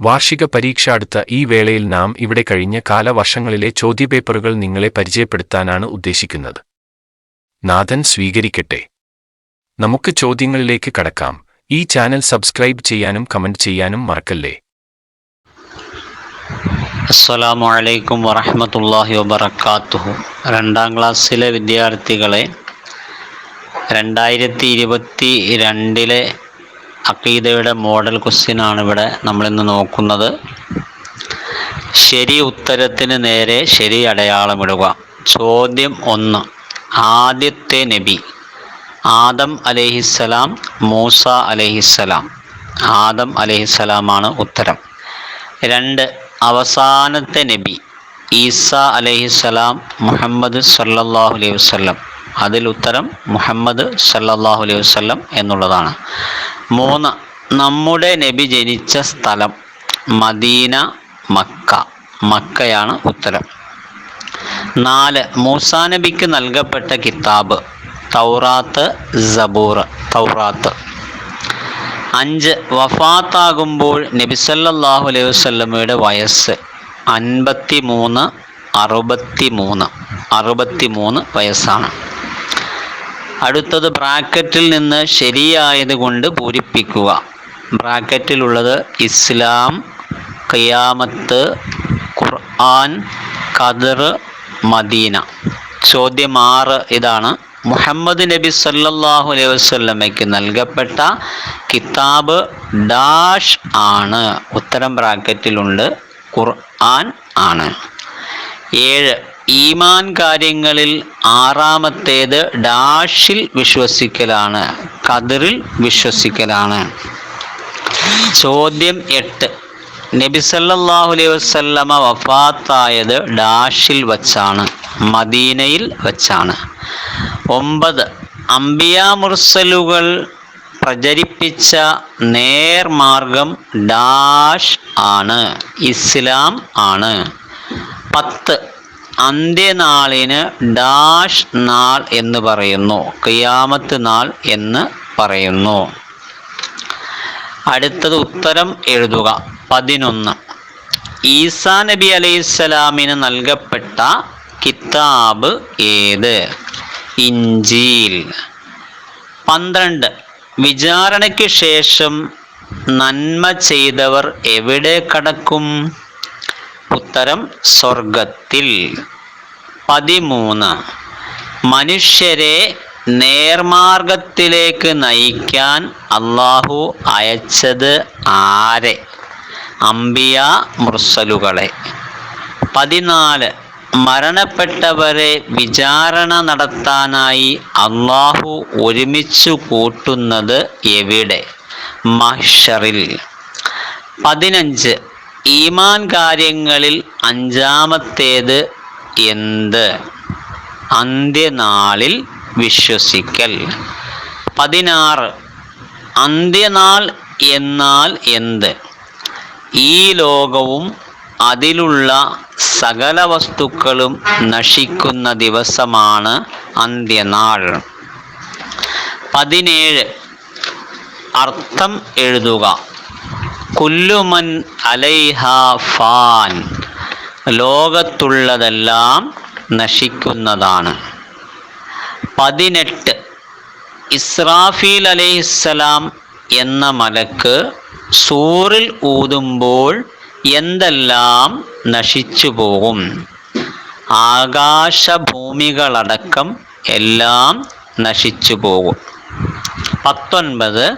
വാർഷിക പരീക്ഷ അടുത്ത ഈ വേളയിൽ നാം ഇവിടെ കഴിഞ്ഞ കാലവർഷങ്ങളിലെ ചോദ്യപേപ്പറുകൾ നിങ്ങളെ പരിചയപ്പെടുത്താനാണ് ഉദ്ദേശിക്കുന്നത്. നാഥൻ സ്വീകരിക്കട്ടെ. നമുക്ക് ചോദ്യങ്ങളിലേക്ക് കടക്കാം. ഈ ചാനൽ സബ്സ്ക്രൈബ് ചെയ്യാനും കമന്റ് ചെയ്യാനും മറക്കല്ലേ? അസ്സലാമു അലൈക്കും വറഹ്മത്തുള്ളാഹി വബറകാതുഹു രണ്ടാം ക്ലാസ്സിലെ വിദ്യാർത്ഥികളെ രണ്ടായിരത്തി ഇരുപത്തി രണ്ടിലെ അക്കീദയുടെ മോഡൽ ക്വസ്റ്റ്യനാണ് ഇവിടെ നമ്മളിന്ന് നോക്കുന്നത്. ശരി ഉത്തരത്തിന് നേരെ ശരി അടയാളമിടുക ചോദ്യം ഒന്ന്. ആദ്യത്തെ നബി. ആദം അലഹിസ്സലാം മൂസ അലഹിസ്സലാം. ആദം അലഹിസ്സലാമാണ് ഉത്തരം. രണ്ട്. അവസാനത്തെ നബി ഈസ അലഹിസ്സലാം മുഹമ്മദ് സല്ലല്ലാഹു അലൈഹി വസല്ലം. അതിൽ ഉത്തരം മുഹമ്മദ് സല്ലല്ലാഹു അലൈഹി വസല്ലം എന്നുള്ളതാണ്. മൂന്ന്. നമ്മുടെ നബി ജനിച്ച സ്ഥലം മദീന മക്ക. മക്കയാണ് ഉത്തരം. നാല്. മൂസാ നബിക്ക് നൽകപ്പെട്ട കിതാബ് തൗറാത്ത് സബൂർ തൗറാത്ത്. അഞ്ച്. വഫാത്താകുമ്പോൾ നബിസല്ലാഹു അലൈഹി വസ്ലമയുടെ വയസ്സ് അൻപത്തി മൂന്ന് അറുപത്തി മൂന്ന് അറുപത്തി മൂന്ന് വയസ്സാണ്. അടുത്തത് ബ്രാക്കറ്റിൽ നിന്ന് ശരിയായത് കൊണ്ട് പൂരിപ്പിക്കുക. ബ്രാക്കറ്റിലുള്ളത് ഇസ്ലാം ഖിയാമത്ത് ഖുർആൻ ഖദർ മദീന. ചോദ്യം ആറ് ഇതാണ്. മുഹമ്മദ് നബി സല്ലാഹു അലൈഹി വസ്ല്ലമയ്ക്ക് നൽകപ്പെട്ട കിതാബ് ഡാഷ് ആണ്. ഉത്തരം ബ്രാക്കറ്റിലുണ്ട്. ഖുർആൻ ആണ്. ഏഴ് ഈമാൻ കാര്യങ്ങളിൽ ആറാമത്തേത് ഡാഷിൽ വിശ്വസിക്കലാണ് കതിറിൽ വിശ്വസിക്കലാണ്. ചോദ്യം എട്ട്. നബി സല്ലല്ലാഹു അലൈഹി വസല്ലമ വഫാത്തായത് ഡാഷിൽ വച്ചാണ് മദീനയിൽ വച്ചാണ്. ഒമ്പത്. അംബിയ മുർസലുകൾ പ്രചരിപ്പിച്ച നേർമാർഗം ഡാഷ് ആണ് ഇസ്ലാം ആണ്. പത്ത്. അന്ത്യനാളിന് ഡാഷ് നാൾ എന്ന് പറയുന്നു. കിയാമത്ത് നാൾ എന്ന് പറയുന്നു. അടുത്തത് ഉത്തരം എഴുതുക. പതിനൊന്ന്. ഈസാ നബി അലൈഹിസ്സലാമിന് നൽകപ്പെട്ട കിതാബ് ഏത്? ഇഞ്ചീൽ. പന്ത്രണ്ട്. വിചാരണയ്ക്ക് ശേഷം നന്മ ചെയ്തവർ എവിടെ കടക്കും? ഉത്തരം സ്വർഗത്തിൽ പതിമൂന്ന്. മനുഷ്യരെ നേർമാർഗത്തിലേക്ക് നയിക്കാൻ അള്ളാഹു അയച്ചത് ആരെ? അംബിയ മുർസലുകളെ. പതിനാല്. മരണപ്പെട്ടവരെ വിചാരണ നടത്താനായി അള്ളാഹു ഒരുമിച്ചു കൂട്ടുന്നത് എവിടെ? മഹ്ഷറിൽ. പതിനഞ്ച്. ഈമാൻ കാര്യങ്ങളിൽ അഞ്ചാമത്തേത് എന്ത്? അന്ത്യനാളിൽ വിശ്വസിക്കൽ. പതിനാറ്. അന്ത്യനാൾ എന്നാൽ എന്ത്? ഈ ലോകവും അതിലുള്ള സകല വസ്തുക്കളും നശിക്കുന്ന ദിവസമാണ് അന്ത്യനാൾ. പതിനേഴ്. അർത്ഥം എഴുതുക. കുല്ലുമൻ അലൈഹ ഫാൻ. ലോകത്തുള്ളതെല്ലാം നശിക്കുന്നതാണ്. പതിനെട്ട്. ഇസ്രാഫീൽ അലൈഹിസ്സലാം എന്ന മലക്ക് സൂറിൽ ഊതുമ്പോൾ എന്തെല്ലാം നശിച്ചു പോകും? ആകാശഭൂമികളടക്കം എല്ലാം നശിച്ചു പോകും. പത്തൊൻപത്.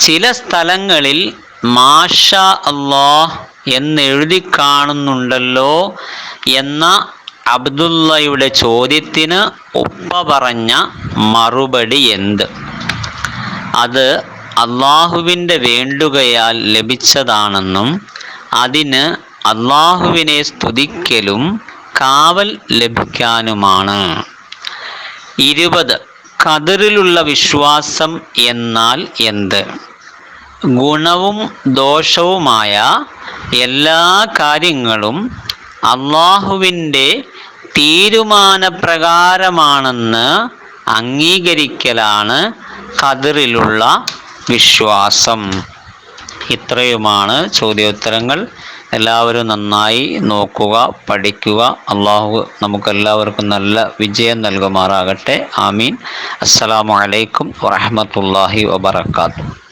ചില സ്ഥലങ്ങളിൽ മാഷ അള്ളാഹ് എന്നെഴുതി കാണുന്നുണ്ടല്ലോ എന്ന അബ്ദുള്ളയുടെ ചോദ്യത്തിന് ഉപ്പ പറഞ്ഞ മറുപടി എന്ത്? അത് അള്ളാഹുവിന്റെ വേണ്ടുകയാൽ ലഭിച്ചതാണെന്നും അതിന് അള്ളാഹുവിനെ സ്തുതിക്കലും കാവൽ ലഭിക്കാനുമാണ്. ഇരുപത്. കതിറിലുള്ള വിശ്വാസം എന്നാൽ എന്ത്? ഗുണവും ദോഷവുമായ എല്ലാ കാര്യങ്ങളും അള്ളാഹുവിന്റെ തീരുമാനപ്രകാരമാണെന്ന് അംഗീകരിക്കലാണ് കതിറിലുള്ള വിശ്വാസം. ഇത്രയുമാണ് ചോദ്യോത്തരങ്ങൾ. എല്ലാവരും നന്നായി നോക്കുക പഠിക്കുക. അള്ളാഹു നമുക്കെല്ലാവർക്കും നല്ല വിജയം നൽകുമാറാകട്ടെ. ആമീൻ. അസ്സലാമു അലൈക്കും വറഹമത്തല്ലാഹി വബർക്കാത്തു